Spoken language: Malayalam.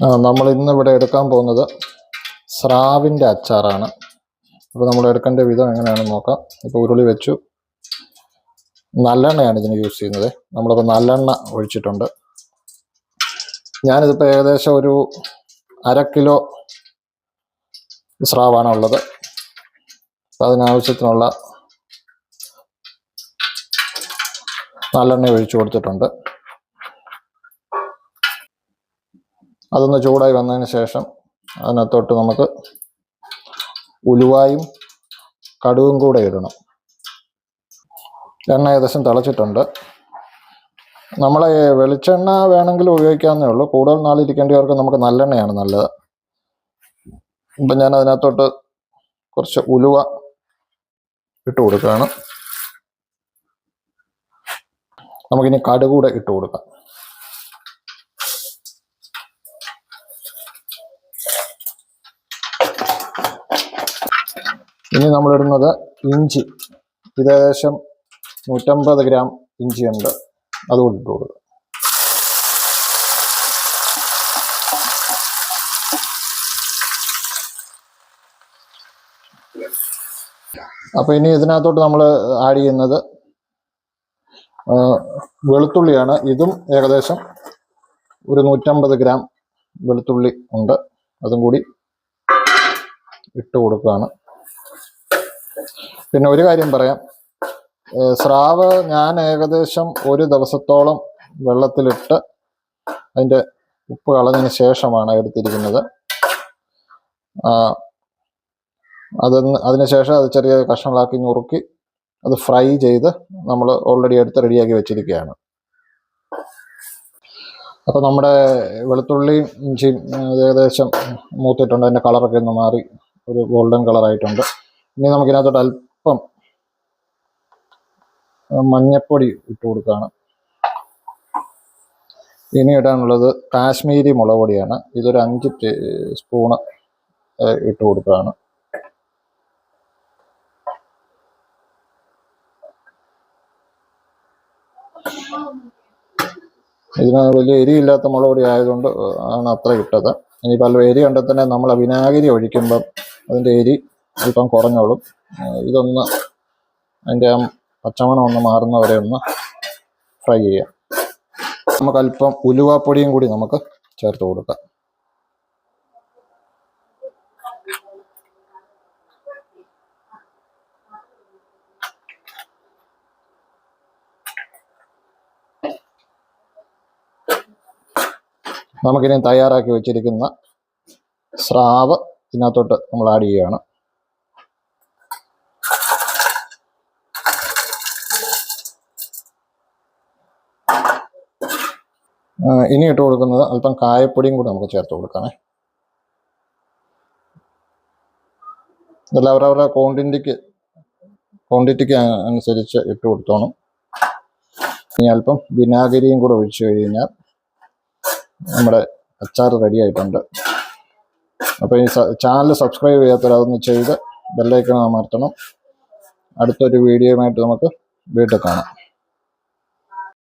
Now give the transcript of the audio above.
നമ്മൾ ഇന്ന് ഇവിടെ എടുക്കാൻ പോകുന്നത് സ്രാവിന്റെ അച്ചാറാണ്. അപ്പോൾ നമ്മൾ എടുക്കേണ്ട വിധം എങ്ങനെയാണെന്ന് നോക്കാം. ഇപ്പോൾ ഉരുളി വെച്ചു. നല്ലെണ്ണയാണ് ഇതിന് യൂസ് ചെയ്യുന്നത്. നമ്മളിപ്പോൾ നല്ലെണ്ണ ഒഴിച്ചിട്ടുണ്ട്. ഞാനിതിപ്പോൾ ഏകദേശം ഒരു അര കിലോ സ്രാവാണ് ഉള്ളത്. അതിനാവശ്യത്തിനുള്ള നല്ലെണ്ണ ഒഴിച്ചു കൊടുത്തിട്ടുണ്ട്. അതൊന്ന് ചൂടായി വന്നതിന് ശേഷം അതിനകത്തോട്ട് നമുക്ക് ഉലുവായും കടുവും കൂടെ ഇടണം. എണ്ണ ഏകദേശം തിളച്ചിട്ടുണ്ട്. നമ്മളെ വെളിച്ചെണ്ണ വേണമെങ്കിൽ ഉപയോഗിക്കാവുന്നേ ഉള്ളൂ. കൂടുതൽ നാളിരിക്കേണ്ടവർക്ക് നമുക്ക് നല്ലെണ്ണയാണ് നല്ലത്. ഇപ്പം ഞാൻ അതിനകത്തോട്ട് കുറച്ച് ഉലുവ ഇട്ട് കൊടുക്കുകയാണ്. നമുക്കിനി കടുകൂടെ കൂടെ ഇട്ട് കൊടുക്കാം. ഇനി നമ്മളിടുന്നത് ഇഞ്ചി. ഇത് ഏകദേശം നൂറ്റമ്പത് ഗ്രാം ഇഞ്ചി ഉണ്ട് അതുകൊണ്ട് ഇട്ട് കൊടുക്കുക. അപ്പോൾ ഇനി ഇതിനകത്തോട്ട് നമ്മൾ ആഡ് ചെയ്യുന്നത് വെളുത്തുള്ളിയാണ്. ഇതും ഏകദേശം ഒരു നൂറ്റമ്പത് ഗ്രാം വെളുത്തുള്ളി ഉണ്ട്. അതും കൂടി ഇട്ട് കൊടുക്കുകയാണ്. പിന്നെ ഒരു കാര്യം പറയാം. സ്രാവ് ഞാൻ ഏകദേശം ഒരു ദിവസത്തോളം വെള്ളത്തിലിട്ട് അതിന്റെ ഉപ്പ് കളഞ്ഞതിന് ശേഷമാണ് എടുത്തിരിക്കുന്നത്. അതൊന്ന് അതിനുശേഷം അത് ചെറിയ കഷ്ണങ്ങളാക്കി നുറുക്കി അത് ഫ്രൈ ചെയ്ത് നമ്മൾ ഓൾറെഡി എടുത്ത് റെഡിയാക്കി വെച്ചിരിക്കുകയാണ്. അപ്പോൾ നമ്മുടെ വെളുത്തുള്ളിയും ഇഞ്ചിയും ഏകദേശം മൂത്തിട്ടുണ്ട്. അതിന്റെ കളറൊക്കെ ഒന്ന് മാറി ഒരു ഗോൾഡൻ കളറായിട്ടുണ്ട്. ഇനി നമുക്കിതിനകത്തോട്ട് അല്പം മഞ്ഞപ്പൊടി ഇട്ട് കൊടുക്കുകയാണ് ഇനി ഇടാനുള്ളത് കാശ്മീരി മുളക് പൊടിയാണ്. ഇതൊരു അഞ്ച് സ്പൂണ് ഇട്ട് കൊടുക്കുകയാണ് ഇതിന് വലിയ എരിയില്ലാത്ത മുളക് പൊടി ആയതുകൊണ്ട് ആണ് അത്ര ഇട്ടത്. ഇനിയിപ്പോൾ അല്ല എരി ഉണ്ടെങ്കിൽ തന്നെ നമ്മൾ വിനാഗിരി ഒഴിക്കുമ്പം അതിന്റെ എരി അല്പം കുറഞ്ഞോളും. ഇതൊന്ന് അതിന്റെ പച്ചമണം ഒന്ന് മാറുന്നവരെ ഒന്ന് ഫ്രൈ ചെയ്യാം. നമുക്ക് അല്പം ഉലുവാപ്പൊടിയും കൂടി നമുക്ക് ചേർത്ത് കൊടുക്കാം. നമുക്കിനി തയ്യാറാക്കി വെച്ചിരിക്കുന്ന സ്രാവ് ഇതിനകത്തോട്ട് നമ്മൾ ആഡ് ചെയ്യുകയാണ്. ഇനി ഇട്ട് കൊടുക്കുന്നത് അല്പം കായപ്പൊടിയും കൂടി നമുക്ക് ചേർത്ത് കൊടുക്കാമേ. ഇതെല്ലാം അവരവരുടെ ക്വാണ്ടിറ്റിക്ക് ക്വാണ്ടിറ്റിക്ക് അനുസരിച്ച് ഇട്ട് കൊടുത്തോണം. ഇനി അല്പം വിനാഗിരിയും കൂടെ ഒഴിച്ചു കഴിഞ്ഞാൽ നമ്മുടെ അച്ചാർ റെഡി ആയിട്ടുണ്ട്. അപ്പോൾ ഈ ചാനൽ സബ്സ്ക്രൈബ് ചെയ്യാത്തവരതൊന്ന് ചെയ്ത് ബെല്ലൈക്കൺ അമർത്തണം. അടുത്തൊരു വീഡിയോയുമായിട്ട് നമുക്ക് വീട്ടിൽ കാണാം.